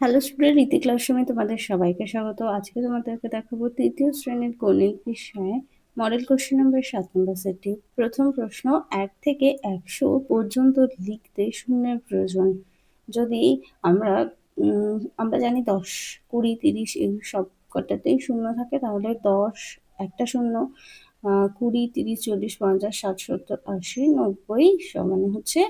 Hello student রীতি ক্লাসরুমে তোমাদের সবাইকে স্বাগত। আজকে তোমাদেরকে দেখাবো তৃতীয় শ্রেণির গণিত বিষয়ে মডেল কোশ্চেন নাম্বার সাত নম্বর সেটটি। প্রথম প্রশ্ন, এক থেকে একশো পর্যন্ত লিখতে শূন্যের প্রয়োজন। যদি আমরা আমরা জানি দশ, কুড়ি, তিরিশ, এই সব কটাতেই শূন্য থাকে, তাহলে দশ, একটা শূন্য। কুড়ি, তিরিশ, চল্লিশ, পঞ্চাশ, ষাট, সত্তর, আশি, নব্বই মানে হচ্ছে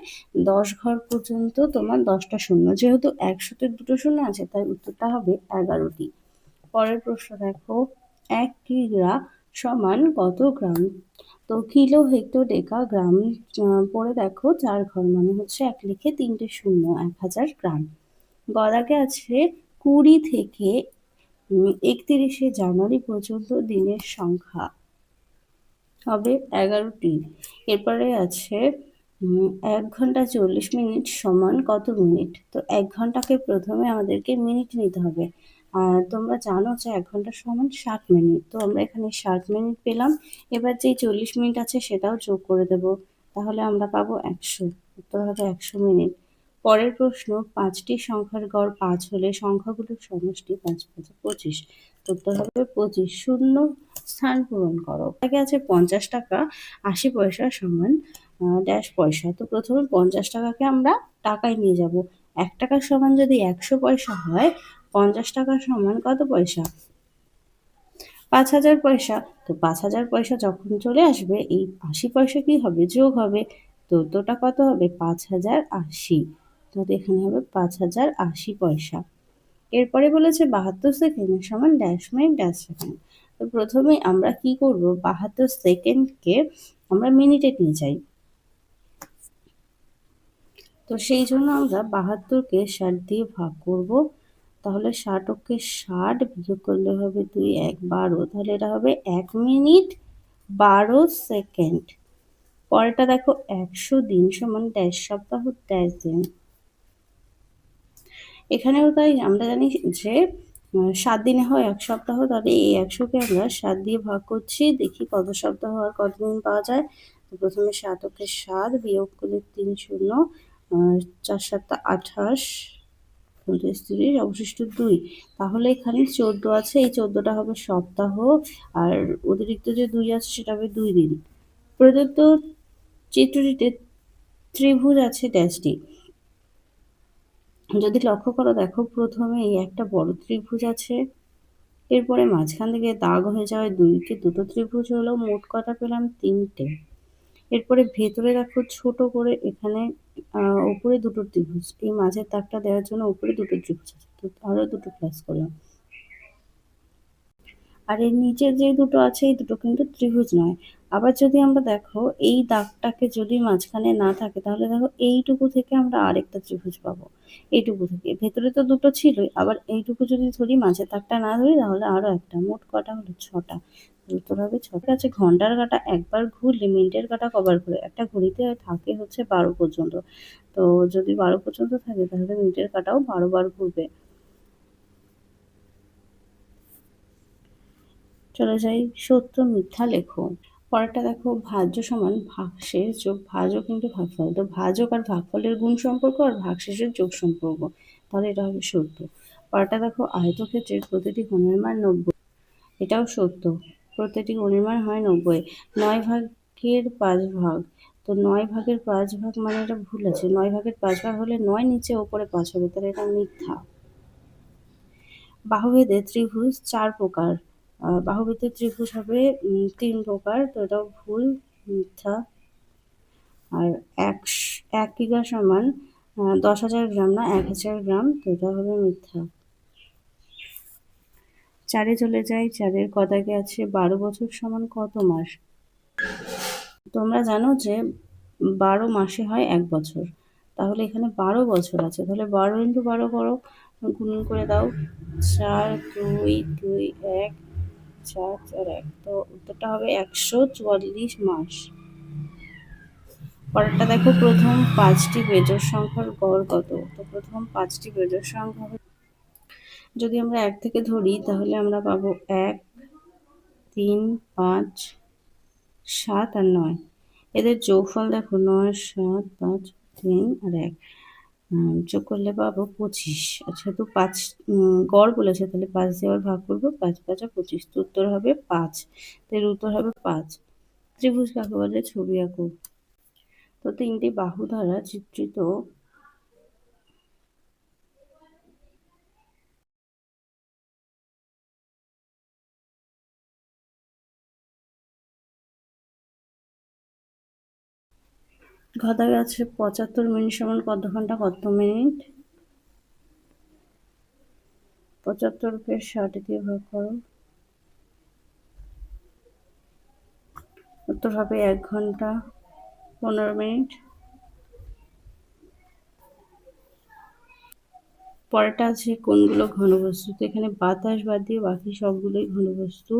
দশ ঘর পর্যন্ত তোমার দশটা শূন্য। যেহেতু একশোতে দুটো শূন্য আছে, তাই উত্তরটা হবে এগারোটি। পরের প্রশ্ন দেখো, এক কিগ্রা সমান কত গ্রাম? তো কিলো, হেক্টর, ডেকা, গ্রাম পরে দেখো, চার ঘর মানে হচ্ছে এক লিখে তিনটে শূন্য, এক হাজার গ্রাম। গদাকে আছে, কুড়ি থেকে একত্রিশে জানুয়ারি পর্যন্ত দিনের সংখ্যা। হবে এগারোটি। এরপরে আছে এক ঘণ্টা চল্লিশ মিনিট সমান কত মিনিট? তো এক ঘন্টাকে প্রথমে আমাদেরকে মিনিট নিতে হবে। আর তোমরা জানো যে এক ঘণ্টা সমান ষাট মিনিট। তো আমরা এখানে ষাট মিনিট পেলাম। এবার যেই চল্লিশ মিনিট আছে সেটাও যোগ করে দেব। তাহলে আমরা পাবো একশো। উত্তর হবে একশো মিনিট। পরের প্রশ্ন, পাঁচটি সংখ্যার গড় পাঁচ হলে সংখ্যাগুলোর সমষ্টি পাঁচ পাঁচ পঁচিশ। উত্তর হবে। পঁচিশ শূন্য স্থান পূরণ করো। তাকে আছে পঞ্চাশ টাকা, আশি পয়সা সমান ড্যাশ পয়সা। তো প্রথমে পঞ্চাশ টাকাকে আমরা টাকায় নিয়ে যাব। এক টাকার সমান যদি একশো পয়সা হয়, পঞ্চাশ টাকার সমান কত পয়সা? পাঁচ হাজার পয়সা। তো পাঁচ হাজার পয়সা যখন চলে আসবে, এই আশি পয়সা কি হবে? যোগ হবে। তো তোটা কত হবে? পাঁচ হাজার আশি। তো এখানে হবে পাঁচ হাজার আশি পয়সা। এরপরে বলেছে বাহাত্তর সেকেন্ড সমান ড্যাশ মিনিট ড্যাশ সেকেন্ড তো প্রথমে আমরা কি করব? বাহাত্তর সেকেন্ডকে আমরা মিনিটে নিয়ে যাই। তো সেই জন্য আমরা বাহাত্তরকে ষাট দিয়ে ভাগ করব। তাহলে ষাট ওকে ষাট বিয়োগ করলে হবে দুই, এক, বারো। তাহলে এটা হবে এক মিনিট বারো সেকেন্ড পরেরটা দেখো একশো দিন সমান ড্যাশ সপ্তাহ ড্যাশ দিন। এখানেও তাই আমরা জানি যে সাত দিনে হয় এক সপ্তাহ, তাহলে এই একশোকে আমরা সাত দিয়ে ভাগ করছি। দেখি কত সপ্তাহ আর কতদিন পাওয়া যায়? তো প্রথমে সাত ওকে সাত, বিয়োগ করলে তিন শূন্য চার সাতটা আঠাশ তিরিশ, অবশিষ্ট দুই। তাহলে এখানে চোদ্দ আছে, এই চোদ্দটা হবে সপ্তাহ, আর অতিরিক্ত যে দুই আছে সেটা হবে দুই দিন। প্রদত্ত চিত্রটিতে ত্রিভুজ আছে ড্যাশটি যদি লক্ষ্য করো, দেখো প্রথমে এই একটা বড় ত্রিভুজ আছে। এরপরে মাঝখান থেকে দাগ হয়ে যাওয়ায় দুইকে দুটো ত্রিভুজ হলো, মোট কটা পেলাম? তিনটে। এরপরে ভেতরে দেখো ছোট করে এখানে উপরে দুটো ত্রিভুজ। এই মাঝের তাকটা দেওয়ার জন্য উপরে দুটো ত্রিভুজ আছে। তো আরও দুটো প্লাস করলাম। আর এর নিচে যে দুটো আছে, এই দুটো কিন্তু ত্রিভুজ নয়। আবার যদি আমরা দেখো, এই দাগটাকে যদি মাঝখানে না থাকে, তাহলে দেখো এইটুকু থেকে আমরা আরেকটা ত্রিভুজ পাবো। এইটুকু থেকে। ভেতরে তো দুটো ছিলই, আবার এইটুকু যদি ধরি, মাঝে দাগটা না ধরি, তাহলে আরও একটা, মোট কটা হলো? ছটা। উত্তর ছটা। আছে, ঘণ্টার কাটা একবার ঘুরলে, মিনিটের কাটা কবার ঘুরে, একটা ঘড়িতে থাকে হচ্ছে বারো পর্যন্ত। তো যদি বারো পর্যন্ত থাকে, তাহলে মিনিটের কাটাও বারো বার ঘুরবে। চলে যাই সত্য মিথ্যা লেখো। পরেরটা দেখো, ভাজ্য সমান ভাগশেষ যোগ ভাজক কিন্তু ভাগফল। তো ভাজক আর ভাগফলের গুণ সম্পর্ক আর ভাগশেষের যোগ সম্পর্ক। তাহলে এটা হবে সত্য। পরেরটা দেখো, আয়তক্ষেত্রের প্রতিটি কোণের মান নব্বই। এটাও সত্য। প্রতিটি কোণের মান হয় নব্বই। নয় ভাগের পাঁচ ভাগ। তো নয় ভাগের পাঁচ ভাগ মানে এটা ভুল আছে। নয় ভাগের পাঁচ ভাগ হলে নয় নিচে ওপরে পাঁচ হবে। তাহলে এটা মিথ্যা। বাহুভেদে ত্রিভুজ চার প্রকার। বাহুবৃত্তের ত্রিভুজ হবে তিন প্রকার, তো এটাও ভুল, মিথ্যা। আর এক এক কিগা সমান দশ হাজার গ্রাম না, এক হাজার গ্রাম, তো এটা হবে মিথ্যা। চারে চলে যাই, চারের কদাকে আছে বারো বছর সমান কত মাস? তোমরা জানো যে বারো মাসে হয় এক বছর। তাহলে এখানে বারো বছর আছে। তাহলে বারো ইন্টু বারো করো গুণন করে দাও, চার, দুই দুই, এক চার চার এক। তো উত্তরটা হবে একশো চুয়াল্লিশ মাস। পরেরটা দেখো, প্রথম পাঁচটি বেজোর সংখ্যার গড় কত? তো প্রথম পাঁচটি বেজোর সংখ্যা যদি আমরা এক থেকে ধরি, তাহলে আমরা পাবো এক, তিন, পাঁচ, সাত আর নয়। এদের যোগফল দেখো, নয়, সাত, পাঁচ, তিন আর এক। যোগ করলে পাবো পঁচিশ। আচ্ছা তো পাঁচ গড় বলেছে, তাহলে পাঁচ দেওয়ার ভাগ করব, পাঁচ পাঁচা পঁচিশ। তো উত্তর হবে পাঁচ। এর উত্তর হবে পাঁচ। ত্রিভুজ কাকে বলে? ছবি আঁকো। তো তিনটি বাহু দ্বারা চিত্রিত ঘটা গেছে, পঁচাত্তর মিনিট সমান কত ঘণ্টা? কত মিনিট? পঁচাত্তরকে ষাট দিয়ে ভাগ করো। উত্তর হবে এক ঘণ্টা পনেরো মিনিট। পরেরটা আছে কোনগুলো ঘনবস্তু? তো এখানে বাতাস বাদ দিয়ে বাকি সবগুলোই ঘনবস্তু।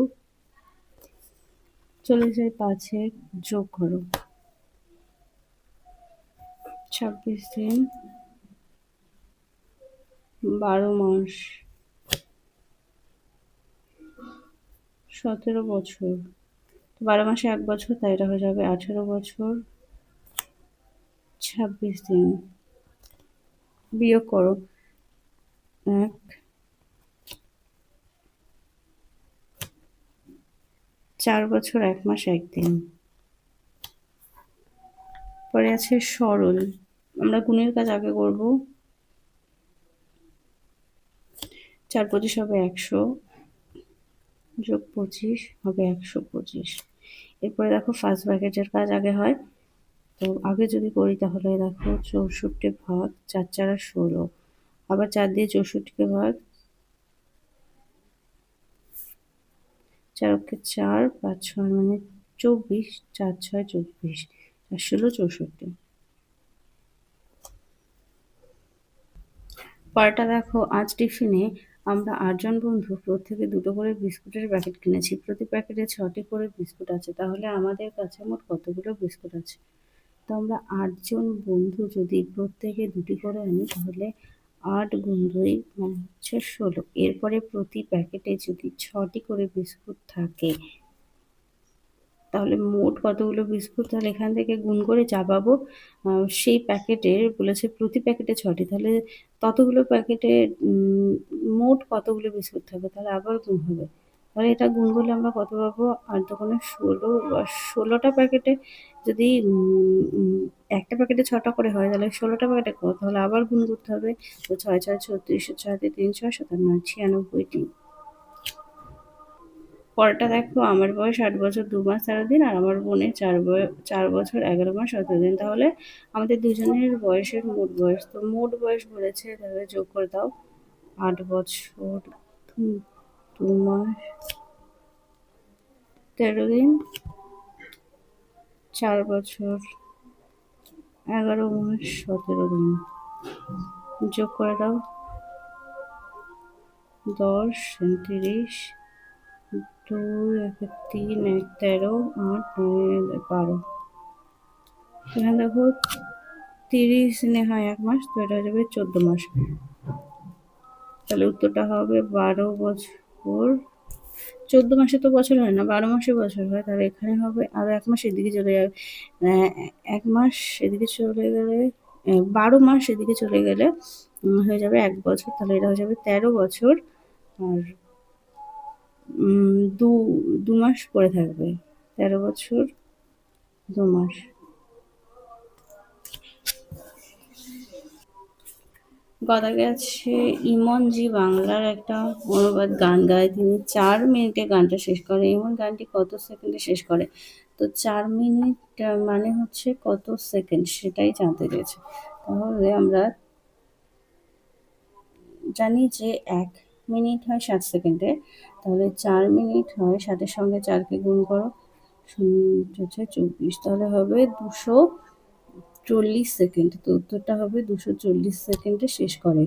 চলে যায় পাঁচে যোগ করো। ছাব্বিশ দিন, বারো মাস। সতেরো বছর। বারো মাসে এক বছর, তাই এটা হয়ে যাবে আঠেরো বছর। ছাব্বিশ দিন। বিয়োগ করো। এক। চার বছর, এক মাস, একদিন। পরে আছে সরল। আমরা গুণের কাজ আগে করব। চার পঁচিশ হবে একশো, যোগ পঁচিশ হবে একশো পঁচিশ। এরপরে দেখো ফার্স্ট ব্র্যাকেটের কাজ আগে হয়। তো আগে যদি করি তাহলে দেখো চৌষট্টি ভাগ চার চার ষোলো। আবার চার দিয়ে চৌষট্টিকে ভাগ চার অক্ষে চার, পাঁচ ছয় মানে চব্বিশ, চার ছয় চব্বিশ। চার ষোলো চৌষট্টি। পরটা দেখো, আজ টিফিনে আমরা আটজন বন্ধু প্রত্যেকে দুটো করে বিস্কুটের প্যাকেট কিনেছি। প্রতি প্যাকেটে ছটি করে বিস্কুট আছে। তাহলে আমাদের কাছে মোট কতগুলো বিস্কুট আছে? তো আমরা আটজন বন্ধু যদি প্রত্যেকে দুটি করে আনি, তাহলে আট গুণ দুই মানে হচ্ছে ষোলো। এরপরে প্রতি প্যাকেটে যদি ছটি করে বিস্কুট থাকে তাহলে মোট কতগুলো বিস্কুট? তাহলে এখান থেকে গুণ করে যা পাবো সেই প্যাকেটের বলেছে প্রতি প্যাকেটে ছটি তাহলে ততগুলো প্যাকেটে মোট কতগুলো বিস্কুট থাকবে? তাহলে আবার গুণ হবে। তাহলে এটা গুণ করলে আমরা কত পাবো? আর দোকানে ষোলো ষোলোটা প্যাকেটে যদি একটা প্যাকেটে ছটা করে হয়, তাহলে ষোলোটা প্যাকেটে কত? তাহলে আবার গুণ করতে হবে। তো ছয় ছয়, ছত্রিশ, ছয় তিন, ছয় সাতান্ন ছিয়ানব্বইটি। পরেরটা দেখো, আমার বয়স আট বছর, দু মাস তেরো দিন, আর আমার বোনের চার চার বছর, এগারো মাস, সতেরো দিন। তাহলে আমাদের দুজনের বয়সের মোট বয়স, তো মোট বয়স বলেছে, তাহলে যোগ করে দাও। আট বছর দু মাস, তেরো দিন, চার বছর, এগারো মাস, সতেরো দিন। যোগ করে দাও। দশ তিরিশ দুই, এক, তিন এক তেরো, আট বারো। এখানে দেখো তিরিশ দিনে হয় এক মাস, তো এটা হয়ে যাবে চোদ্দ মাস। তাহলে উত্তরটা হবে বারো বছর। চোদ্দ মাসে তো বছর হয় না, বারো মাসে বছর হয়। তাহলে এখানে হবে আরও এক মাস এদিকে চলে যাবে। এক মাস এদিকে চলে গেলে বারো মাস এদিকে চলে গেলে হয়ে যাবে এক বছর। তাহলে এটা হয়ে যাবে তেরো বছর। আর দু দু মাস পরে থাকবে। তেরো বছর, দু মাস। গদা গেছে ইমনজি বাংলার একটা অনুবাদ গান গায়। তিনি চার মিনিটে গানটা শেষ করে। ইমন গানটি কত সেকেন্ডে শেষ করে? তো চার মিনিট মানে হচ্ছে কত সেকেন্ড? সেটাই জানতে চেয়েছে। তাহলে আমরা জানি যে এক মিনিট হয় সাত সেকেন্ডে, তাহলে চার মিনিট হয় ষাটের সঙ্গে চারকে গুণ করো হচ্ছে চব্বিশ, তাহলে হবে দুশো চল্লিশ সেকেন্ড, তো উত্তরটা হবে দুশো চল্লিশ সেকেন্ডে শেষ করে।